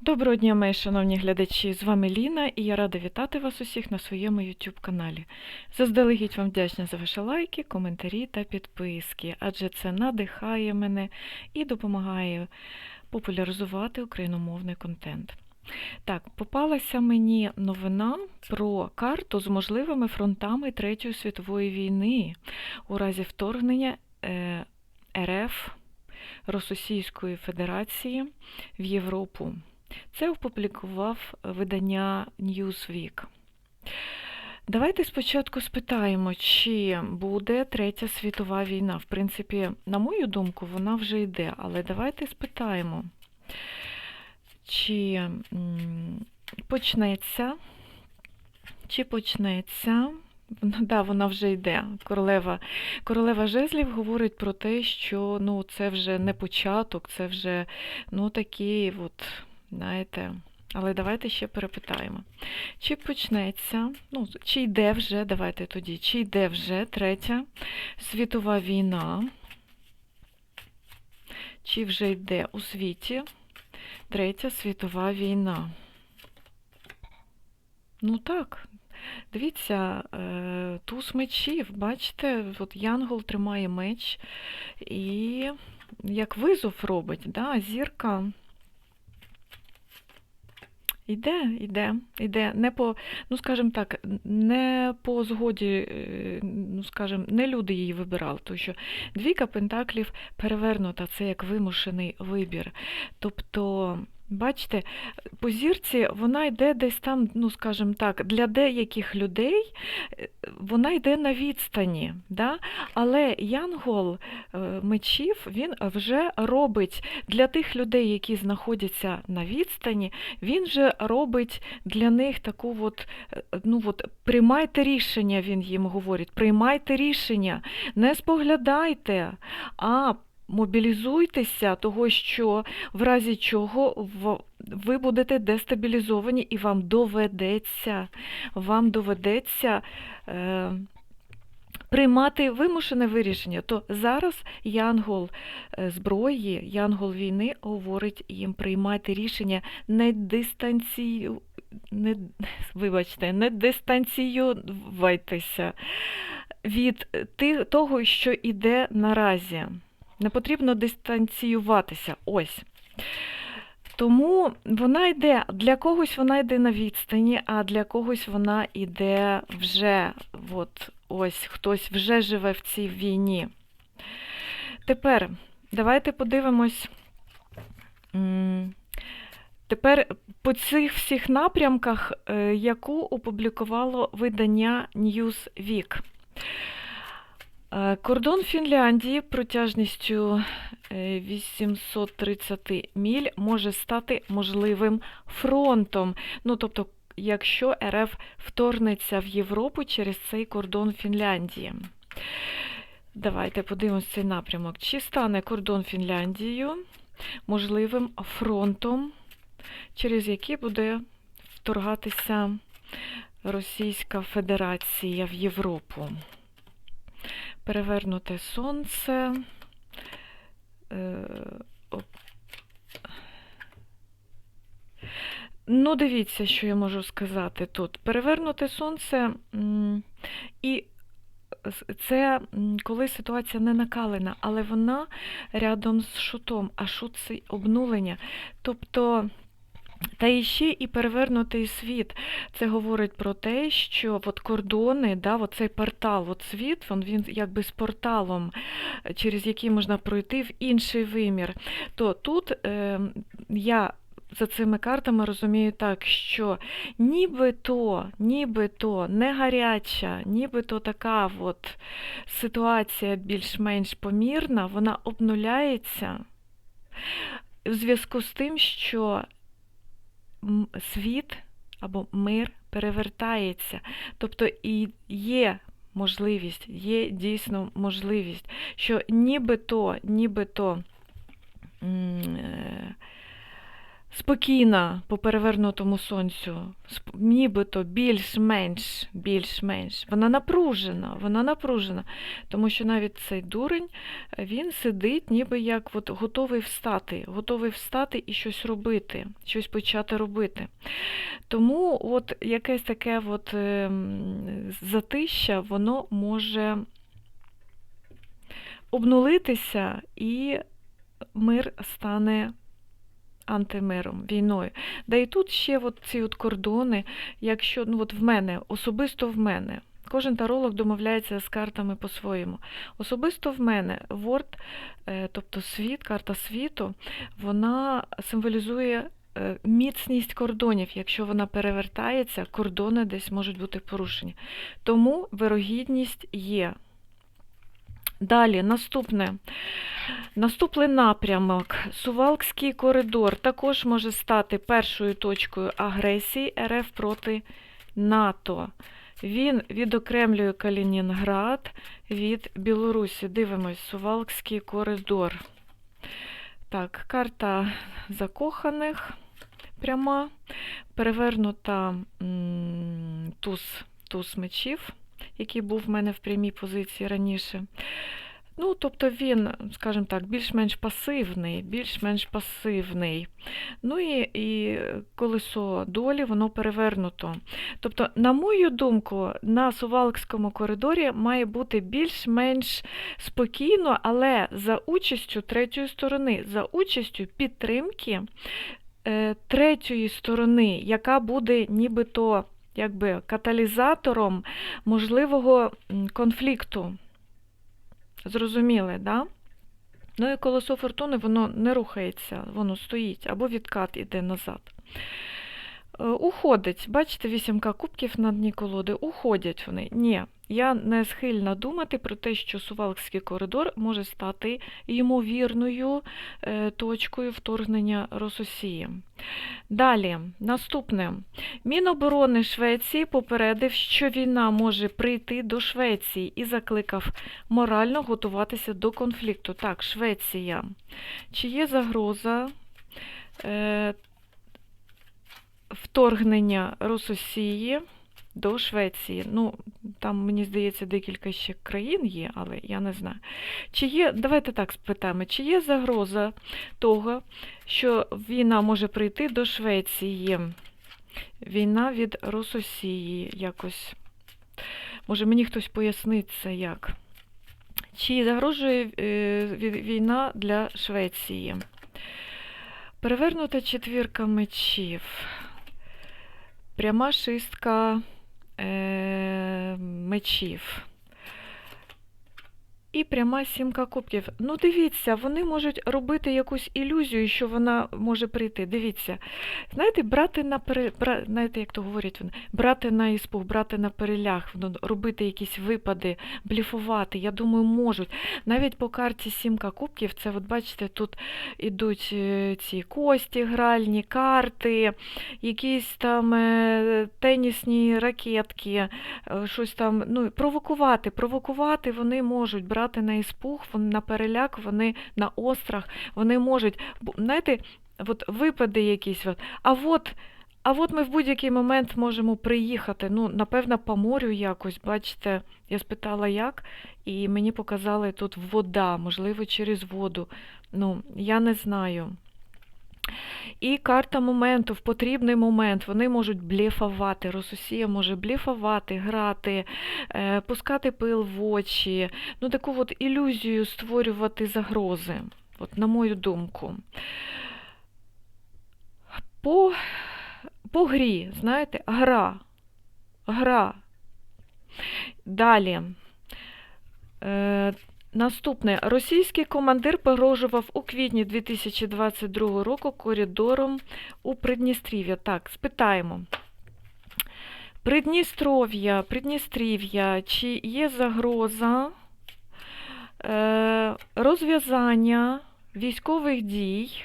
Доброго дня, мої шановні глядачі! З вами Ліна і я рада вітати вас усіх на своєму YouTube каналі. Заздалегідь вам вдячна за ваші лайки, коментарі та підписки, адже це надихає мене і допомагає популяризувати україномовний контент. Так, попалася мені новина про карту з можливими фронтами Третьої світової війни у разі вторгнення е, РФ Російської Федерації в Європу. Це опублікував видання Newsweek. Давайте спочатку спитаємо, чи буде Третя світова війна. В принципі, на мою думку, вона вже йде, але давайте спитаємо, чи почнеться, чи почнеться. Да, вона вже йде. Королева, королева жезлів говорить про те, що ну, це вже не початок, це вже ну, такий от знаєте. Але давайте ще перепитаємо. Чи почнеться, ну, чи йде вже, давайте тоді, чи йде вже Третя світова війна, чи вже йде у світі Третя світова війна? Ну так, дивіться, е, туз мечів, бачите, от Янгол тримає меч і як визов робить, да, зірка. Йде, іде, іде, Не по, ну скажімо так, не по згоді, е, ну скажімо, не люди її вибирали, тому що двійка пентаклів перевернута, це як вимушений вибір. Тобто, бачите, по зірці вона йде десь там, ну скажімо так, для деяких людей е, вона йде на відстані. Да? Але Янгол е, мечів він вже робить для тих людей, які знаходяться на відстані, він вже робить для них таку от, е, ну от, приймайте рішення, він їм говорить, приймайте рішення, не споглядайте, а мобілізуйтеся, того, що в разі чого ви будете дестабілізовані і вам доведеться, вам доведеться. Е, Приймати вимушене вирішення, то зараз Янгол е, зброї, Янгол війни говорить їм приймати рішення не дистанцію, не, вибачте, не дистанціювайтеся від ти- того, що іде наразі. Не потрібно дистанціюватися. Ось. Тому вона йде, для когось вона йде на відстані, а для когось вона йде вже, от, ось хтось вже живе в цій війні. Тепер давайте подивимось. Тепер по цих всіх напрямках, е, яку опублікувало видання Newsweek. Е, Кордон Фінляндії протяжністю е, 830 міль може стати можливим фронтом. Ну, тобто, якщо РФ вторгнеться в Європу через цей кордон Фінляндії. Давайте подивимось цей напрямок. Чи стане кордон Фінляндією можливим фронтом, через який буде вторгатися Російська Федерація в Європу? Перевернуте сонце. Е. Ну, дивіться, що я можу сказати тут. Перевернуте сонце і це коли ситуація не накалена, але вона рядом з шутом, а шут це обнулення. Тобто. Та і ще і перевернутий світ. Це говорить про те, що от кордони, да, цей портал, от світ, він, він якби з порталом, через який можна пройти в інший вимір. То тут е, я за цими картами розумію так, що нібито, нібито не гаряча, нібито така от ситуація більш-менш помірна, вона обнуляється в зв'язку з тим, що світ або мир перевертається. Тобто і є можливість, є дійсно можливість, що нібито, нібито м, е, спокійна по перевернутому сонцю, нібито більш-менш, більш-менш. Вона напружена, вона напружена, тому що навіть цей дурень, він сидить, ніби як от готовий встати, готовий встати і щось робити, щось почати робити. Тому от якесь таке от, ем, затища, воно може обнулитися і мир стане антимиром, війною. Да і тут ще от ці от кордони, якщо ну от в мене, особисто в мене. Кожен таролог домовляється з картами по-своєму. Особисто в мене Ворд, е, тобто світ, карта світу, вона символізує е, міцність кордонів. Якщо вона перевертається, кордони десь можуть бути порушені. Тому вирогідність є. Далі, наступне. Наступний напрямок. Сувалкський коридор також може стати першою точкою агресії РФ проти НАТО. Він відокремлює Калінінград від Білорусі. Дивимось, Сувалкський коридор. Так, карта закоханих пряма, перевернута м, туз, туз мечів, який був в мене в прямій позиції раніше. Ну, тобто він, скажімо так, більш-менш пасивний, більш-менш пасивний. Ну і, і колесо долі, воно перевернуто. Тобто, на мою думку, на Сувалкському коридорі має бути більш-менш спокійно, але за участю третьої сторони, за участю підтримки е, третьої сторони, яка буде нібито якби каталізатором можливого конфлікту. Зрозуміли, да? Ну і колесо фортуни, воно не рухається, воно стоїть, або відкат іде назад. Е, Уходить, бачите, вісімка кубків на дні колоди, уходять вони. Ні, я не схильна думати про те, що Сувалкський коридор може стати ймовірною е, точкою вторгнення Рососії. Далі, наступне. Міноборони Швеції попередив, що війна може прийти до Швеції і закликав морально готуватися до конфлікту. Так, Швеція. Чи є загроза е, вторгнення Рососії до Швеції? Ну, там, мені здається, декілька ще країн є, але я не знаю. Чи є, давайте так спитаємо, чи є загроза того, що війна може прийти до Швеції? Війна від Рососії якось. Може, мені хтось пояснить це як? Чи загрожує е, війна для Швеції? Перевернута четвірка мечів. Пряма шистка е, мечів. І пряма сімка кубків. Ну, дивіться, вони можуть робити якусь ілюзію, що вона може прийти. Дивіться. Знаєте, брати на пере... бра... знаєте, як то говорять брати на іспух, брати на перелях, ну, робити якісь випади, бліфувати. Я думаю, можуть. Навіть по карті сімка кубків, це, от бачите, тут ідуть е, ці кості, гральні, карти, якісь там е, тенісні ракетки, е, щось там, ну, провокувати, провокувати вони можуть, брати на іспух, на переляк, вони на острах, вони можуть. Знаєте, от випади якісь. От. А от, а от ми в будь-який момент можемо приїхати. Ну, напевно, по морю якось, бачите, я спитала, як, і мені показали тут вода, можливо, через воду. Ну, я не знаю. І карта моменту, в потрібний момент вони можуть блефувати. Рососія може блефувати, грати, е, пускати пил в очі, ну таку от ілюзію створювати загрози, от на мою думку. По, по грі, знаєте, гра. Гра. Далі. Наступне. Російський командир погрожував у квітні 2022 року коридором у Придністрів'я. Так, спитаємо. Придністров'я, Придністрів'я, чи є загроза е, розв'язання військових дій,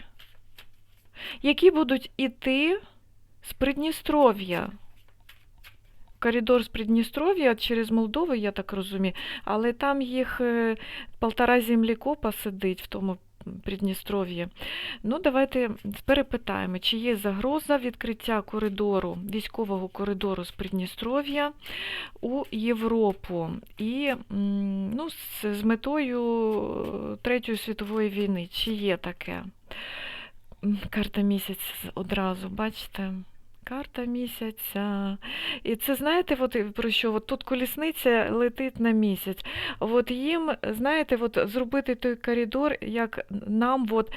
які будуть іти з Придністров'я? Коридор з Придністров'я через Молдову, я так розумію, але там їх е, полтора землікопа сидить в тому Придністров'ї. Ну, давайте перепитаємо, чи є загроза відкриття коридору, військового коридору з Придністров'я у Європу і ну, з, з метою е, Третьої світової війни. Чи є таке? Карта місяць одразу, бачите? Карта місяця. І це знаєте, от про що? От тут колісниця летить на місяць. От їм, знаєте, от зробити той коридор, як нам от,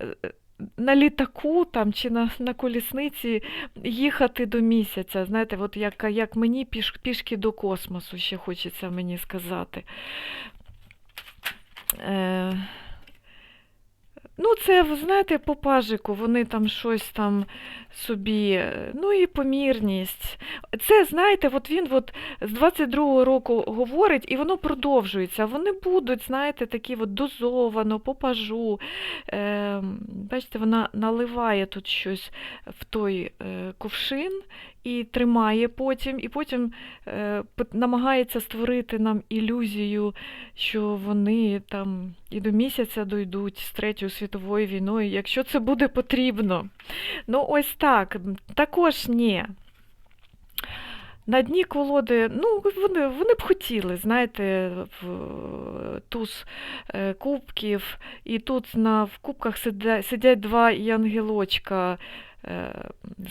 е, на літаку там, чи на, на колісниці їхати до місяця. Знаєте, от як, як мені піш, пішки до космосу, ще хочеться мені сказати. Е, Ну, це, знаєте, по пажику, вони там щось там собі, ну і помірність. Це, знаєте, от він от з 22-го року говорить, і воно продовжується. Вони будуть, знаєте, такі от дозовано, по пажу. Е, бачите, вона наливає тут щось в той е, ковшин і тримає потім, і потім е, намагається створити нам ілюзію, що вони там і до місяця дойдуть з Третьою світовою війною, якщо це буде потрібно. Ну, ось так. Також ні. На дні колоди, ну, вони, вони б хотіли, знаєте, в, туз е, кубків, і тут на, в кубках сидять, сидять два янголочка е,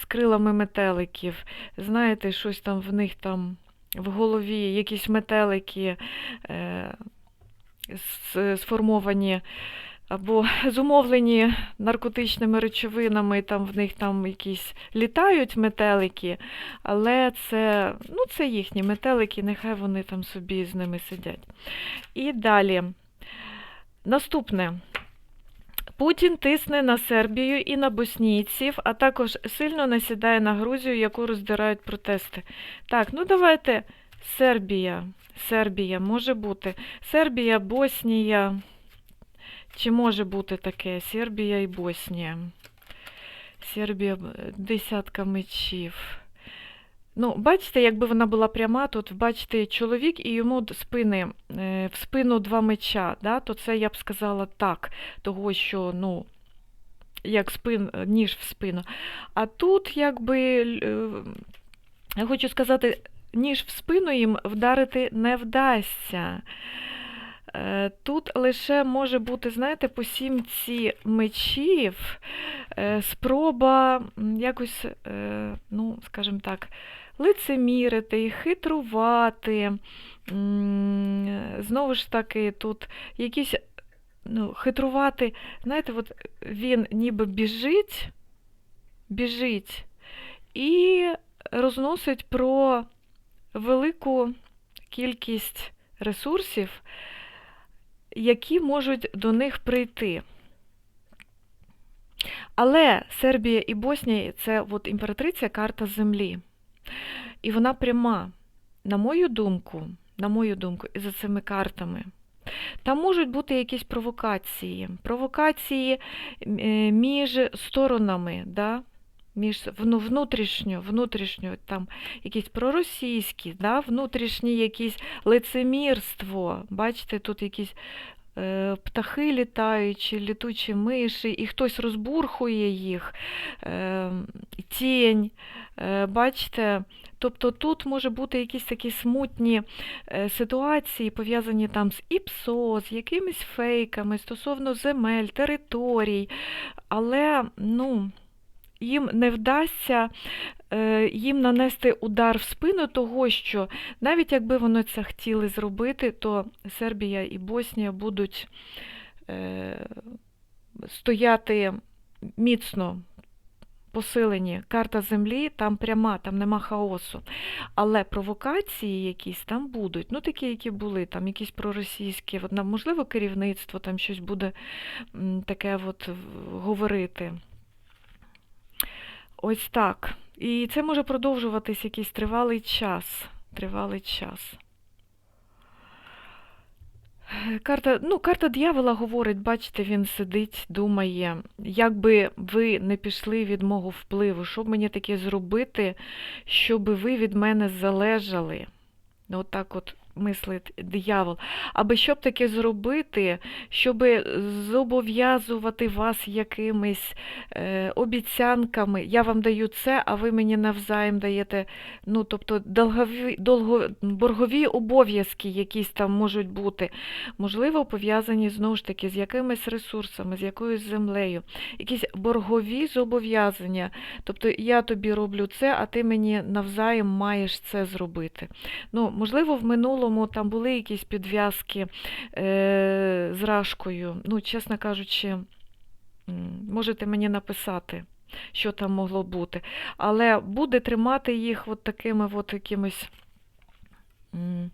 з крилами метеликів. Знаєте, щось там в них там в голові, якісь метелики е, сформовані або зумовлені наркотичними речовинами, там в них там якісь літають метелики, але це, ну, це їхні метелики, нехай вони там собі з ними сидять. І далі. Наступне. Путін тисне на Сербію і на боснійців, а також сильно насідає на Грузію, яку роздирають протести. Так, ну давайте Сербія. Сербія може бути. Сербія, Боснія. Чи може бути таке? Сербія і Боснія. Сербія, десятка мечів. Ну, бачите, якби вона була пряма, тут бачите чоловік і йому спини, е, в спину два меча, да? то це я б сказала так, того, що, ну, як спин, ніж в спину. А тут, якби, е, я хочу сказати, ніж в спину їм вдарити не вдасться. Е, Тут лише може бути, знаєте, по сімці мечів е, спроба якось, е, ну, скажімо так, лицемірити, хитрувати. Знову ж таки, тут якісь ну, хитрувати, знаєте, от він ніби біжить, біжить і розносить про велику кількість ресурсів, які можуть до них прийти. Але Сербія і Боснія це от імператриця карта землі. І вона пряма, на мою думку, на мою думку, і за цими картами. Там можуть бути якісь провокації. Провокації е, між сторонами, да? Між вну- внутрішньо, внутрішньо, там якісь проросійські, да? внутрішні якісь лицемірство. Бачите, тут якісь е, птахи літаючі, літучі миші, і хтось розбурхує їх, е, тінь. Е, бачите, тобто тут може бути якісь такі смутні е, ситуації, пов'язані там з ІПСО, з якимись фейками стосовно земель, територій, але ну, їм не вдасться е, їм нанести удар в спину того, що навіть якби вони це хотіли зробити, то Сербія і Боснія будуть е, стояти міцно. Посилені карта землі, там пряма, там нема хаосу. Але провокації якісь там будуть, ну такі, які були, там якісь проросійські, можливо, керівництво там щось буде таке от говорити. Ось так. І це може продовжуватись якийсь тривалий час. Тривалий час. Карта, ну, карта дьявола говорить, бачите, він сидить, думає, як би ви не пішли від мого впливу, що б мені таке зробити, щоб ви від мене залежали. Ну, От так от мислить диявол, аби щоб таке зробити, щоб зобов'язувати вас якимись е, обіцянками. Я вам даю це, а ви мені навзаєм даєте, ну, тобто долгові, долго, боргові обов'язки якісь там можуть бути, можливо, пов'язані знову ж таки з якимись ресурсами, з якоюсь землею, якісь боргові зобов'язання. Тобто я тобі роблю це, а ти мені навзаєм маєш це зробити. Ну, Можливо, в минулому там були якісь підв'язки е, з рашкою. Ну, чесно кажучи, можете мені написати, що там могло бути. Але буде тримати їх от такими от якимось. м,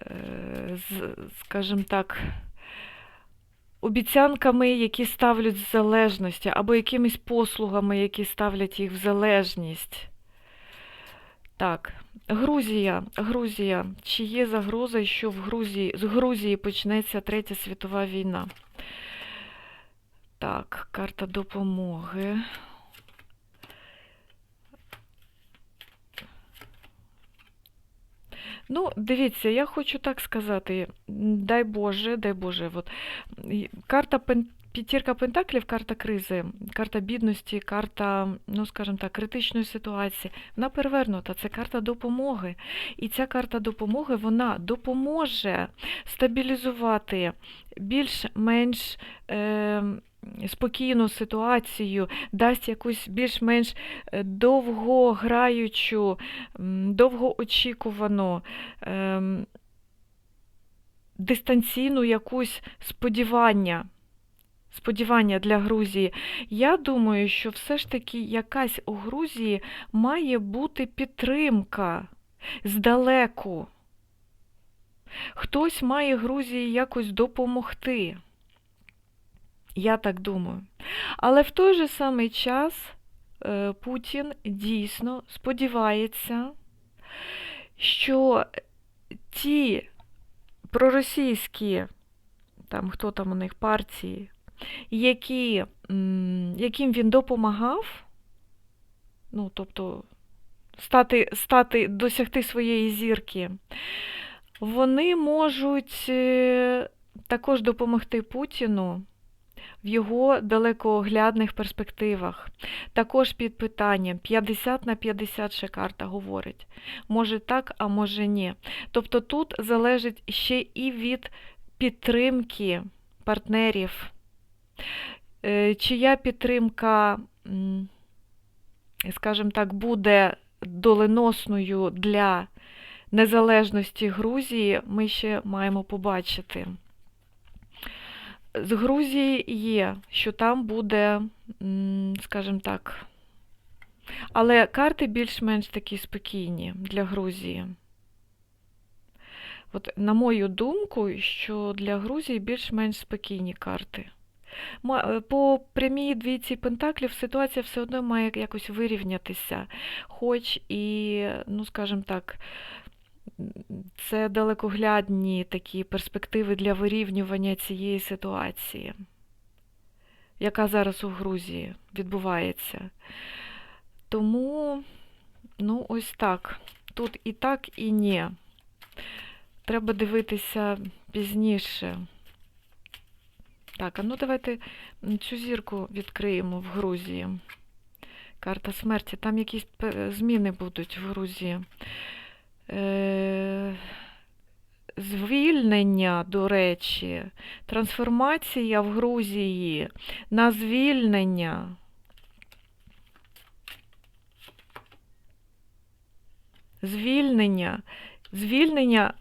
е, скажімо так, обіцянками, які ставлять в залежності, або якимись послугами, які ставлять їх в залежність. Так, Грузія. Грузія. Чи є загроза, що в Грузії, з Грузії почнеться Третя світова війна? Так, карта допомоги. Ну, дивіться, я хочу так сказати, дай Боже, дай Боже, от, карта п'ятірка пентаклів, карта кризи, карта бідності, карта, ну, скажімо так, критичної ситуації, вона перевернута, це карта допомоги. І ця карта допомоги, вона допоможе стабілізувати більш-менш е, спокійну ситуацію, дасть якусь більш-менш е, довгограючу, довгоочікувану, ем, дистанційну якусь сподівання. Сподівання для Грузії. Я думаю, що все ж таки якась у Грузії має бути підтримка здалеку. Хтось має Грузії якось допомогти. Я так думаю. Але в той же самий час е, Путін дійсно сподівається, що ті проросійські, там, хто там у них партії, які, яким він допомагав, ну, тобто стати, стати, досягти своєї зірки, вони можуть е, також допомогти Путіну в його далекооглядних перспективах. Також під питанням 50 на 50 ще карта говорить. Може так, а може ні. Тобто тут залежить ще і від підтримки партнерів. Е, Чия підтримка, скажімо так, буде доленосною для незалежності Грузії, ми ще маємо побачити. З Грузії є, що там буде, скажімо так, але карти більш-менш такі спокійні для Грузії. От, на мою думку, що для Грузії більш-менш спокійні карти. Е, По прямій двійці пентаклів ситуація все одно має якось вирівнятися, хоч і, ну, скажімо так, це далекоглядні такі перспективи для вирівнювання цієї ситуації, яка зараз у Грузії відбувається. Тому, ну, ось так. Тут і так, і ні. Треба дивитися пізніше. Так, а ну давайте цю зірку відкриємо в Грузії. Карта смерті. Там якісь зміни будуть в Грузії. Е, Звільнення, до речі, трансформація в Грузії на звільнення. Звільнення. Звільнення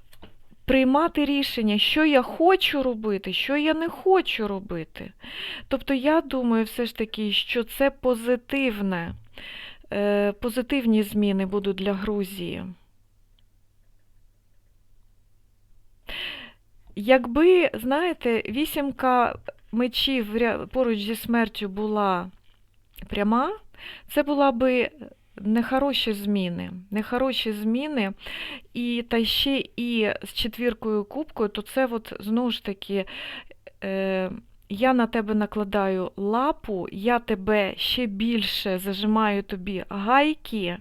приймати рішення, що я хочу робити, що я не хочу робити. Тобто, я думаю, все ж таки, що це позитивне, е, позитивні зміни будуть для Грузії. Якби, знаєте, вісімка мечів поруч зі смертю була пряма, це була би нехороші зміни. Нехороші зміни, і та ще і з четвіркою кубкою, то це от знову ж таки. Е, я на тебе накладаю лапу, я тебе ще більше зажимаю тобі гайки,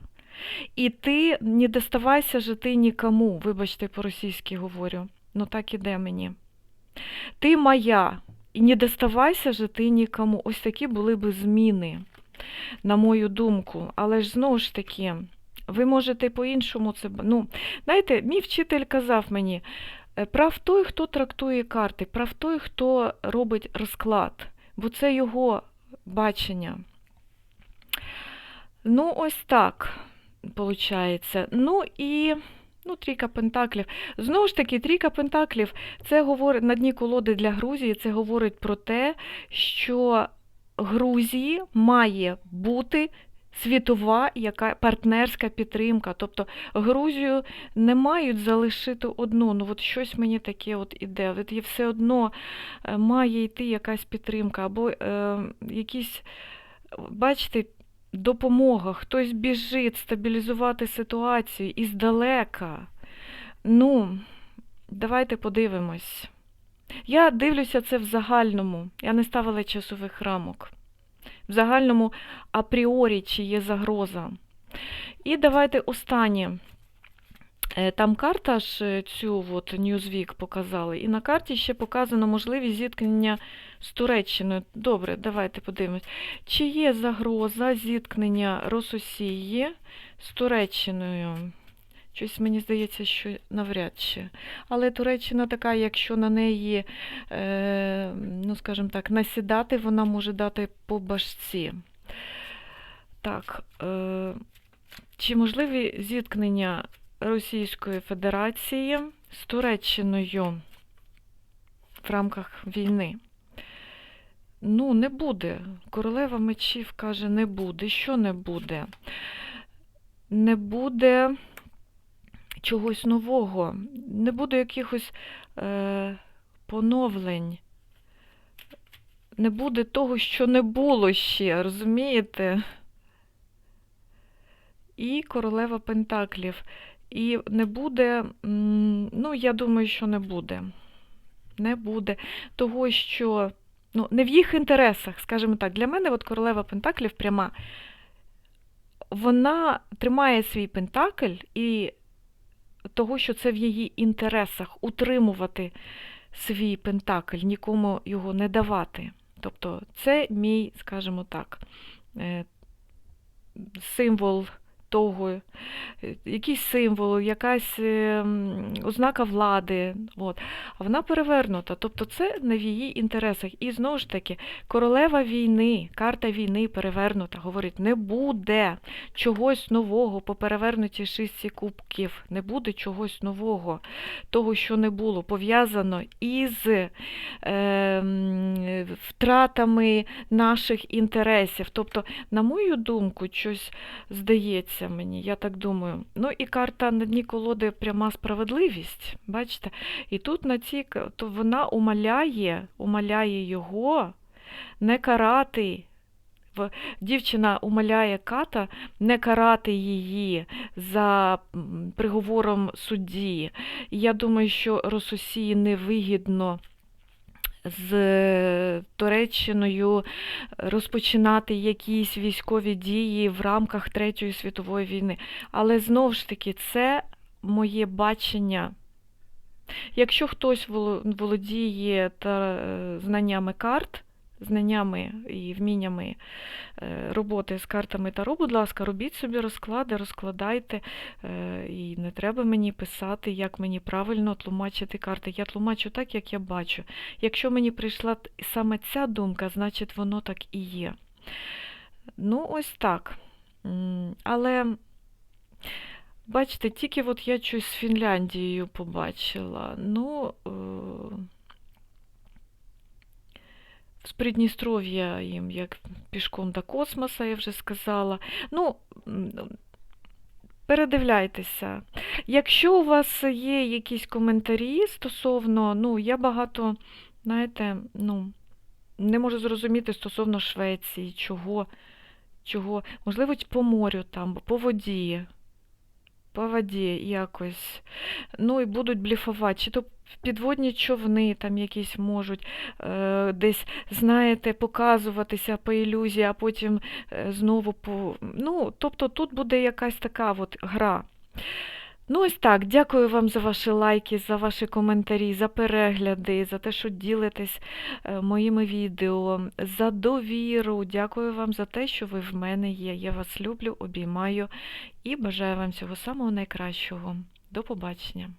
І ти не доставайся же ти нікому, вибачте, по-російськи говорю. Ну так іде мені. Ти моя, і не доставайся же ти нікому. Ось такі були би зміни, на мою думку. Але ж знову ж таки, ви можете по-іншому це. Ну, знаєте, мій вчитель казав мені, е, прав той, хто трактує карти, прав той, хто робить розклад, бо це його бачення. Ну, ось так виходить. Ну і ну, трійка пентаклів. Знову ж таки, трійка пентаклів це говорить на дні колоди для Грузії. Це говорить про те, що Грузії має бути світова яка партнерська підтримка. Тобто Грузію не мають залишити одну. Ну от щось мені таке от іде. От є все одно е, має йти якась підтримка або е, якісь, бачите, допомога, хтось біжить стабілізувати ситуацію іздалека. Ну, давайте подивимось. Я дивлюся це в загальному. Я не ставила часових рамок. В загальному апріорі, чи є загроза. І давайте останнє. Е, Там карта ж е, цю от Newsweek показали, і на карті ще показано можливість зіткнення з Туреччиною. Добре, давайте подивимось. Чи є загроза зіткнення Рососії з Туреччиною? Щось мені здається, що навряд чи. Але Туреччина така, якщо на неї, е, ну скажімо так, насідати, вона може дати по башці. Так, е, чи можливі зіткнення Російської Федерації з Туреччиною в рамках війни? Ну, не буде. Королева мечів каже, не буде. Що не буде? Не буде чогось нового, не буде якихось е, поновлень, не буде того, що не було ще, розумієте? І королева Пентаклів. І не буде, ну, я думаю, що не буде. Не буде того, що ну, не в їх інтересах, скажімо так. Для мене от королева Пентаклів пряма, вона тримає свій пентакль і того, що це в її інтересах утримувати свій пентакль, нікому його не давати. Тобто це мій, скажімо так, е, символ того, е, якийсь символ, якась е, ознака влади. От. А вона перевернута. Тобто це не в її інтересах. І знову ж таки, королева війни, карта війни перевернута, говорить, не буде чогось нового по перевернутій шістці кубків, не буде чогось нового, того, що не було, пов'язано із е, втратами наших інтересів. Тобто, на мою думку, щось здається мені, я так думаю. Ну і карта на дні колоди пряма справедливість. Бачите? І тут на цій то вона умаляє, умаляє його не карати. Дівчина умаляє ката не карати її за приговором судді. Я думаю, що Рососії невигідно з Туреччиною розпочинати якісь військові дії в рамках Третьої світової війни. Але знову ж таки, це моє бачення. Якщо хтось воло- володіє е, знаннями карт, знаннями і вміннями е, роботи з картами Таро, будь ласка, робіть собі розклади, розкладайте, е, і не треба мені писати, як мені правильно тлумачити карти. Я тлумачу так, як я бачу. Якщо мені прийшла саме ця думка, значить воно так і є. Ну, ось так. Але, бачите, тільки от я щось з Фінляндією побачила. Ну, е, з Придністров'я їм як пішком до космоса, я вже сказала. Ну, передивляйтеся. Якщо у вас є якісь коментарі стосовно, ну, я багато, знаєте, ну, не можу зрозуміти стосовно Швеції, чого, чого, можливо, по морю там, по воді. По воді якось. Ну і будуть бліфувати, чи то підводні човни там якісь можуть е, десь, знаєте, показуватися по ілюзії, а потім е, знову по. Ну, тобто тут буде якась така от гра. Ну, ось так. Дякую вам за ваші лайки, за ваші коментарі, за перегляди, за те, що ділитесь е, моїми відео, за довіру. Дякую вам за те, що ви в мене є. Я вас люблю, обіймаю і бажаю вам всього самого найкращого. До побачення.